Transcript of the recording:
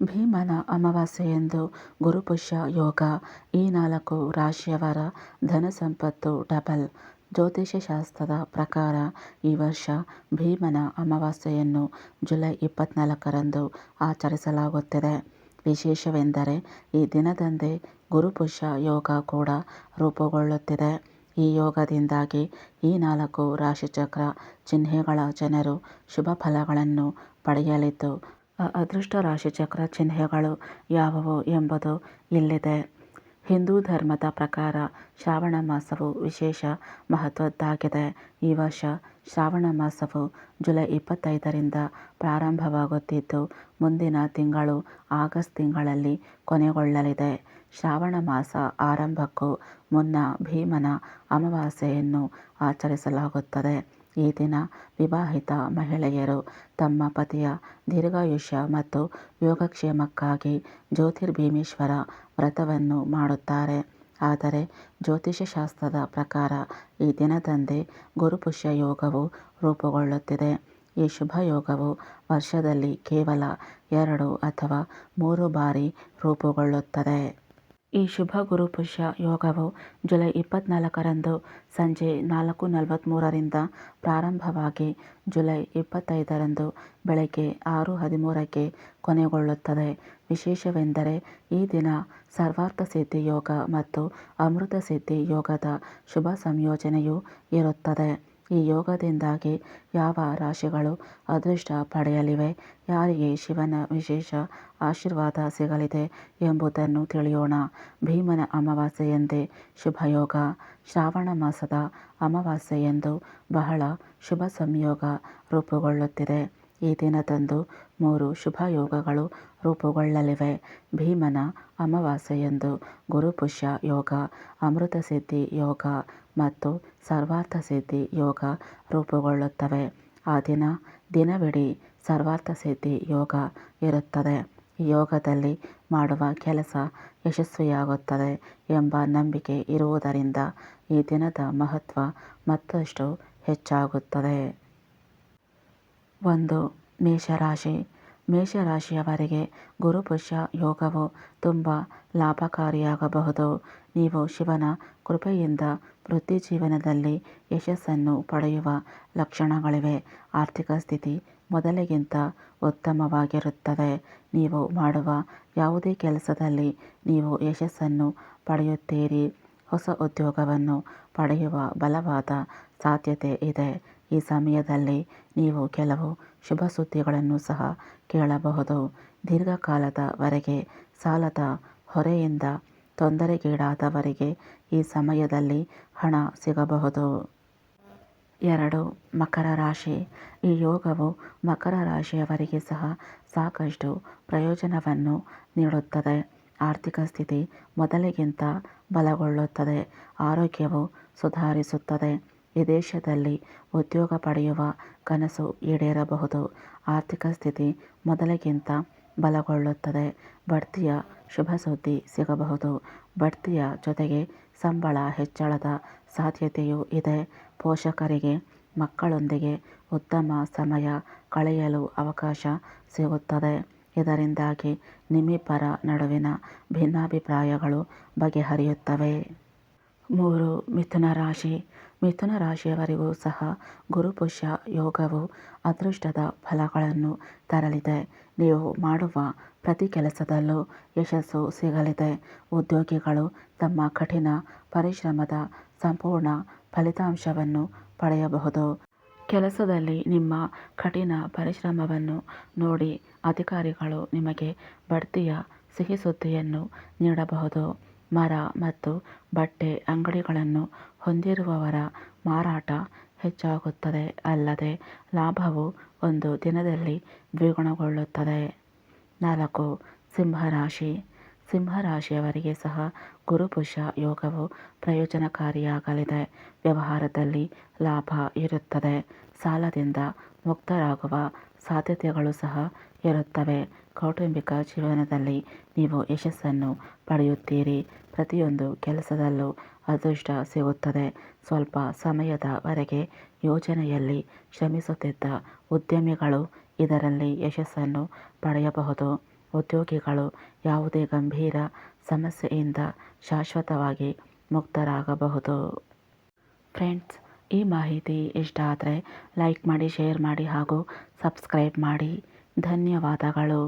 ಭೀಮನ ಅಮಾವಾಸ್ಯೆಯಂದು ಗುರುಪುಷ್ಯ ಯೋಗ. ಈ ನಾಲ್ಕು ರಾಶಿಯವರ ಧನಸಂಪತ್ತು ಡಬಲ್. ಜ್ಯೋತಿಷ್ಯ ಶಾಸ್ತ್ರದ ಪ್ರಕಾರ ಈ ವರ್ಷ ಭೀಮನ ಅಮಾವಾಸ್ಯೆಯನ್ನು ಜುಲೈ ಇಪ್ಪತ್ನಾಲ್ಕರಂದು ಆಚರಿಸಲಾಗುತ್ತಿದೆ. ವಿಶೇಷವೆಂದರೆ ಈ ದಿನದಂದೇ ಗುರುಪುಷ್ಯ ಯೋಗ ಕೂಡ ರೂಪುಗೊಳ್ಳುತ್ತಿದೆ. ಈ ಯೋಗದಿಂದಾಗಿ ಈ ನಾಲ್ಕು ರಾಶಿಚಕ್ರ ಚಿಹ್ನೆಗಳ ಜನರು ಶುಭ ಫಲಗಳನ್ನು ಪಡೆಯಲಿದ್ದು ಅದೃಷ್ಟ ರಾಶಿಚಕ್ರ ಚಿಹ್ನೆಗಳು ಯಾವುವು ಎಂಬುದು ಇಲ್ಲಿದೆ. ಹಿಂದೂ ಧರ್ಮದ ಪ್ರಕಾರ ಶ್ರಾವಣ ಮಾಸವು ವಿಶೇಷ ಮಹತ್ವದ್ದಾಗಿದೆ. ಈ ವರ್ಷ ಶ್ರಾವಣ ಮಾಸವು ಜುಲೈ ಇಪ್ಪತ್ತೈದರಿಂದ ಪ್ರಾರಂಭವಾಗುತ್ತಿದ್ದು, ಮುಂದಿನ ತಿಂಗಳು ಆಗಸ್ಟ್ ತಿಂಗಳಲ್ಲಿ ಕೊನೆಗೊಳ್ಳಲಿದೆ. ಶ್ರಾವಣ ಮಾಸ ಆರಂಭಕ್ಕೂ ಮುನ್ನ ಭೀಮನ ಅಮಾವಾಸ್ಯೆಯನ್ನು ಆಚರಿಸಲಾಗುತ್ತದೆ. ಈ ದಿನ ವಿವಾಹಿತ ಮಹಿಳೆಯರು ತಮ್ಮ ಪತಿಯ ದೀರ್ಘಾಯುಷ್ಯ ಮತ್ತು ಯೋಗಕ್ಷೇಮಕ್ಕಾಗಿ ಜ್ಯೋತಿರ್ಭೀಮೇಶ್ವರ ವ್ರತವನ್ನು ಮಾಡುತ್ತಾರೆ. ಆದರೆ ಜ್ಯೋತಿಷ್ಯಶಾಸ್ತ್ರದ ಪ್ರಕಾರ ಈ ದಿನದಂದೇ ಗುರುಪುಷ್ಯ ಯೋಗವು ರೂಪುಗೊಳ್ಳುತ್ತಿದೆ. ಈ ಶುಭ ಯೋಗವು ವರ್ಷದಲ್ಲಿ ಕೇವಲ ಎರಡು ಅಥವಾ ಮೂರು ಬಾರಿ ರೂಪುಗೊಳ್ಳುತ್ತದೆ. ಈ ಶುಭ ಗುರುಪುಷ್ಯ ಯೋಗವು ಜುಲೈ ಇಪ್ಪತ್ನಾಲ್ಕರಂದು ಸಂಜೆ ನಾಲ್ಕು ನಲವತ್ತ್ಮೂರರಿಂದ ಪ್ರಾರಂಭವಾಗಿ ಜುಲೈ ಇಪ್ಪತ್ತೈದರಂದು ಬೆಳಗ್ಗೆ ಆರು ಹದಿಮೂರಕ್ಕೆ ಕೊನೆಗೊಳ್ಳುತ್ತದೆ. ವಿಶೇಷವೆಂದರೆ ಈ ದಿನ ಸರ್ವಾರ್ಥ ಸಿದ್ಧಿ ಯೋಗ ಮತ್ತು ಅಮೃತ ಸಿದ್ಧಿ ಯೋಗದ ಶುಭ ಸಂಯೋಜನೆಯೂ ಇರುತ್ತದೆ. ಈ ಯೋಗದಿಂದಾಗಿ ಯಾವ ರಾಶಿಗಳು ಅದೃಷ್ಟ ಪಡೆಯಲಿವೆ? ಯಾರಿಗೆ ಶಿವನ ವಿಶೇಷ ಆಶೀರ್ವಾದ ಸಿಗಲಿದೆ ಎಂಬುದನ್ನು ತಿಳಿಯೋಣ. ಭೀಮನ ಅಮಾವಾಸ್ಯೆಯಂದೇ ಶುಭಯೋಗ. ಶ್ರಾವಣ ಮಾಸದ ಅಮಾವಾಸ್ಯೆಯಂದು ಬಹಳ ಶುಭ ಸಂಯೋಗ ರೂಪುಗೊಳ್ಳುತ್ತಿದೆ. ಈ ದಿನದಂದು ಮೂರು ಶುಭ ಯೋಗಗಳು ರೂಪುಗೊಳ್ಳಲಿವೆ. ಭೀಮನ ಅಮಾವಾಸ್ಯೆಯಂದು ಗುರುಪುಷ್ಯ ಯೋಗ ಅಮೃತಸಿದ್ಧಿ ಯೋಗ ಮತ್ತು ಸರ್ವಾರ್ಥ ಸಿದ್ಧಿ ಯೋಗ ರೂಪುಗೊಳ್ಳುತ್ತವೆ. ಆ ದಿನ ದಿನವಿಡೀ ಸರ್ವಾರ್ಥಸಿದ್ಧಿ ಯೋಗ ಇರುತ್ತದೆ. ಯೋಗದಲ್ಲಿ ಮಾಡುವ ಕೆಲಸ ಯಶಸ್ವಿಯಾಗುತ್ತದೆ ಎಂಬ ನಂಬಿಕೆ ಇರುವುದರಿಂದ ಈ ದಿನದ ಮಹತ್ವ ಮತ್ತಷ್ಟು ಹೆಚ್ಚಾಗುತ್ತದೆ. ಒಂದು ಮೇಷರಾಶಿ. ಮೇಷರಾಶಿಯವರಿಗೆ ಗುರುಪುಷ್ಯ ಯೋಗವು ತುಂಬ ಲಾಭಕಾರಿಯಾಗಬಹುದು. ನೀವು ಶಿವನ ಕೃಪೆಯಿಂದ ವೃತ್ತಿ ಜೀವನದಲ್ಲಿ ಯಶಸ್ಸನ್ನು ಪಡೆಯುವ ಲಕ್ಷಣಗಳಿವೆ. ಆರ್ಥಿಕ ಸ್ಥಿತಿ ಮೊದಲಿಗಿಂತ ಉತ್ತಮವಾಗಿರುತ್ತದೆ. ನೀವು ಮಾಡುವ ಯಾವುದೇ ಕೆಲಸದಲ್ಲಿ ನೀವು ಯಶಸ್ಸನ್ನು ಪಡೆಯುತ್ತೀರಿ. ಹೊಸ ಉದ್ಯೋಗವನ್ನು ಪಡೆಯುವ ಬಲವಾದ ಸಾಧ್ಯತೆ ಇದೆ. ಈ ಸಮಯದಲ್ಲಿ ನೀವು ಕೆಲವು ಶುಭ ಸುದ್ದಿಗಳನ್ನು ಸಹ ಕೇಳಬಹುದು. ದೀರ್ಘಕಾಲದವರೆಗೆ ಸಾಲದ ಹೊರೆಯಿಂದ ತೊಂದರೆಗೀಡಾದವರಿಗೆ ಈ ಸಮಯದಲ್ಲಿ ಹಣ ಸಿಗಬಹುದು. ಎರಡು, ಮಕರ ರಾಶಿ. ಈ ಯೋಗವು ಮಕರ ರಾಶಿಯವರಿಗೆ ಸಹ ಸಾಕಷ್ಟು ಪ್ರಯೋಜನವನ್ನು ನೀಡುತ್ತದೆ. ಆರ್ಥಿಕ ಸ್ಥಿತಿ ಮೊದಲಿಗಿಂತ ಬಲಗೊಳ್ಳುತ್ತದೆ. ಆರೋಗ್ಯವು ಸುಧಾರಿಸುತ್ತದೆ. ವಿದೇಶದಲ್ಲಿ ಉದ್ಯೋಗ ಪಡೆಯುವ ಕನಸು ಈಡೇರಬಹುದು. ಆರ್ಥಿಕ ಸ್ಥಿತಿ ಮೊದಲಿಗಿಂತ ಬಲಗೊಳ್ಳುತ್ತದೆ. ಬಡ್ತಿಯ ಶುಭ ಸುದ್ದಿ ಸಿಗಬಹುದು. ಬಡ್ತಿಯ ಜೊತೆಗೆ ಸಂಬಳ ಹೆಚ್ಚಳದ ಸಾಧ್ಯತೆಯೂ ಇದೆ. ಪೋಷಕರಿಗೆ, ಮಕ್ಕಳೊಂದಿಗೆ ಉತ್ತಮ ಸಮಯ ಕಳೆಯಲು ಅವಕಾಶ ಸಿಗುತ್ತದೆ. ಇದರಿಂದಾಗಿ ನಿಮ್ಮಿಬ್ಬರ ನಡುವಿನ ಭಿನ್ನಾಭಿಪ್ರಾಯಗಳು ಬಗೆಹರಿಯುತ್ತವೆ. ಮೂರು, ಮಿಥುನ ರಾಶಿ. ಮಿಥುನ ರಾಶಿಯವರಿಗೂ ಸಹ ಗುರುಪುಷ್ಯ ಯೋಗವು ಅದೃಷ್ಟದ ಫಲಗಳನ್ನು ತರಲಿದೆ. ನೀವು ಮಾಡುವ ಪ್ರತಿ ಕೆಲಸದಲ್ಲೂ ಯಶಸ್ಸು ಸಿಗಲಿದೆ. ಉದ್ಯೋಗಿಗಳು ತಮ್ಮ ಕಠಿಣ ಪರಿಶ್ರಮದ ಸಂಪೂರ್ಣ ಫಲಿತಾಂಶವನ್ನು ಪಡೆಯಬಹುದು. ಕೆಲಸದಲ್ಲಿ ನಿಮ್ಮ ಕಠಿಣ ಪರಿಶ್ರಮವನ್ನು ನೋಡಿ ಅಧಿಕಾರಿಗಳು ನಿಮಗೆ ಬಡ್ತಿಯ ಸಿಹಿ ಸುದ್ದಿಯನ್ನು ನೀಡಬಹುದು. ಮರ ಮತ್ತು ಬಟ್ಟೆ ಅಂಗಡಿಗಳನ್ನು ಹೊಂದಿರುವವರ ಮಾರಾಟ ಹೆಚ್ಚಾಗುತ್ತದೆ. ಅಲ್ಲದೆ ಲಾಭವು ಒಂದು ದಿನದಲ್ಲಿ ದ್ವಿಗುಣಗೊಳ್ಳುತ್ತದೆ. ನಾಲ್ಕು ಸಿಂಹರಾಶಿ. ಸಿಂಹರಾಶಿಯವರಿಗೆ ಸಹ ಗುರುಪುಷ್ಯ ಯೋಗವು ಪ್ರಯೋಜನಕಾರಿಯಾಗಲಿದೆ. ವ್ಯವಹಾರದಲ್ಲಿ ಲಾಭ ಇರುತ್ತದೆ. ಸಾಲದಿಂದ ಮುಕ್ತರಾಗುವ ಸಾಧ್ಯತೆಗಳು ಸಹ ಇರುತ್ತವೆ. ಕೌಟುಂಬಿಕ ಜೀವನದಲ್ಲಿ ನೀವು ಯಶಸ್ಸನ್ನು ಪಡೆಯುತ್ತೀರಿ. ಪ್ರತಿಯೊಂದು ಕೆಲಸದಲ್ಲೂ ಅದೃಷ್ಟ ಸಿಗುತ್ತದೆ. ಸ್ವಲ್ಪ ಸಮಯದವರೆಗೆ ಯೋಜನೆಯಲ್ಲಿ ಶ್ರಮಿಸುತ್ತಿದ್ದ ಉದ್ಯಮಿಗಳು ಇದರಲ್ಲಿ ಯಶಸ್ಸನ್ನು ಪಡೆಯಬಹುದು. ಉದ್ಯೋಗಿಗಳು ಯಾವುದೇ ಗಂಭೀರ ಸಮಸ್ಯೆಯಿಂದ ಶಾಶ್ವತವಾಗಿ ಮುಕ್ತರಾಗಬಹುದು. ಫ್ರೆಂಡ್ಸ್, ಈ ಮಾಹಿತಿ ಇಷ್ಟ ಆದರೆ ಲೈಕ್ ಮಾಡಿ, ಶೇರ್ ಮಾಡಿ ಹಾಗೂ ಸಬ್ಸ್ಕ್ರೈಬ್ ಮಾಡಿ. ಧನ್ಯವಾದಗಳು.